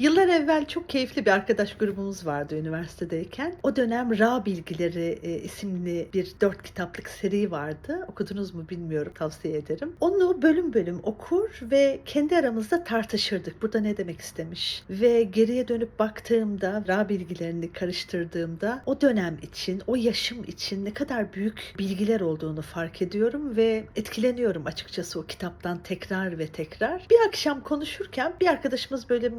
Yıllar evvel çok keyifli bir arkadaş grubumuz vardı üniversitedeyken. O dönem Ra Bilgileri e, isimli bir dört kitaplık seri vardı. Okudunuz mu bilmiyorum tavsiye ederim. Onu bölüm bölüm okur ve kendi aramızda tartışırdık. Burada ne demek istemiş? Ve geriye dönüp baktığımda Ra bilgilerini karıştırdığımda o dönem için, o yaşım için ne kadar büyük bilgiler olduğunu fark ediyorum ve etkileniyorum açıkçası o kitaptan tekrar ve tekrar. Bir akşam konuşurken bir arkadaşımız böyle bir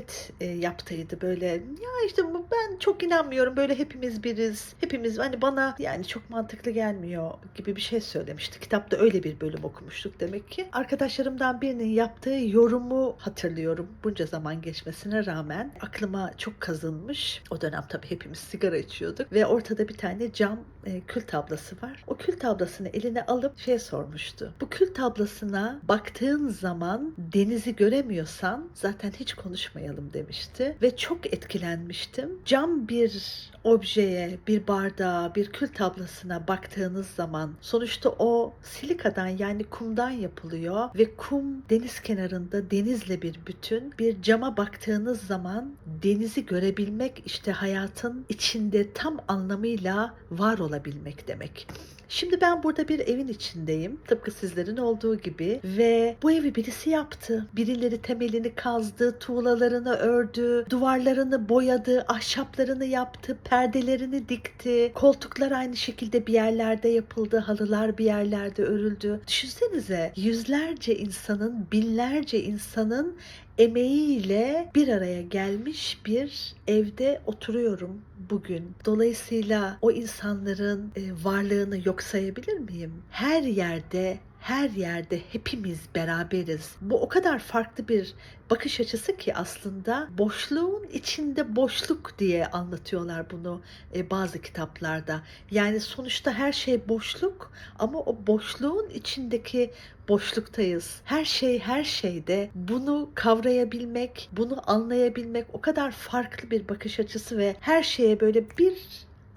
muhalefet e, yaptıydı. Böyle ya işte ben çok inanmıyorum böyle hepimiz biriz hepimiz. Hani bana yani çok mantıklı gelmiyor gibi bir şey söylemişti. Kitapta öyle bir bölüm okumuştuk demek ki. Arkadaşlarımdan birinin yaptığı yorumu hatırlıyorum bunca zaman geçmesine rağmen. Aklıma çok kazınmış. O dönem tabii hepimiz sigara içiyorduk ve ortada bir tane cam e, kül tablası var. O kül tablasını eline alıp şey sormuştu. Bu kül tablasına baktığın zaman denizi göremiyorsan zaten hiç konuşmayalım demişti ve çok etkilenmiştim. Cam bir objeye, bir bardağa, bir kül tablasına baktığınız zaman sonuçta o silikadan yani kumdan yapılıyor ve kum deniz kenarında denizle bir bütün. Bir cama baktığınız zaman denizi görebilmek işte hayatın içinde tam anlamıyla var olabilmek demek. Şimdi ben burada bir evin içindeyim. Tıpkı sizlerin olduğu gibi ve bu evi birisi yaptı. Birileri temelini kazdı, tuğlalarını ördü, duvarlarını boyadı, ahşaplarını yaptı, perdelerini dikti. Koltuklar aynı şekilde bir yerlerde yapıldı, halılar bir yerlerde örüldü. Düşünsenize yüzlerce insanın, binlerce insanın emeğiyle bir araya gelmiş bir evde oturuyorum bugün. Dolayısıyla o insanların e, varlığını yok sayabilir miyim? Her yerde her yerde hepimiz beraberiz. Bu o kadar farklı bir bakış açısı ki aslında boşluğun içinde boşluk diye anlatıyorlar bunu e, bazı kitaplarda. Yani sonuçta her şey boşluk ama o boşluğun içindeki boşluktayız. Her şey her şeyde bunu kavrayabilmek, bunu anlayabilmek o kadar farklı bir bakış açısı ve her şeye böyle bir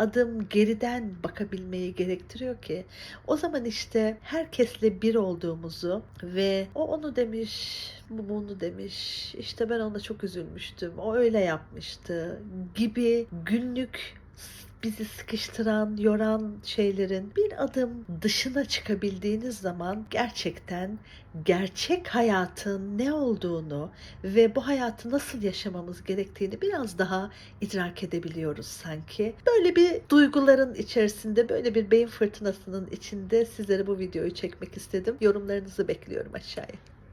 adım geriden bakabilmeyi gerektiriyor ki o zaman işte herkesle bir olduğumuzu ve o onu demiş, bu bunu demiş, işte ben ona çok üzülmüştüm, o öyle yapmıştı gibi günlük bizi sıkıştıran, yoran şeylerin bir adım dışına çıkabildiğiniz zaman gerçekten gerçek hayatın ne olduğunu ve bu hayatı nasıl yaşamamız gerektiğini biraz daha idrak edebiliyoruz sanki. Böyle bir duyguların içerisinde, böyle bir beyin fırtınasının içinde sizlere bu videoyu çekmek istedim. Yorumlarınızı bekliyorum aşağıya.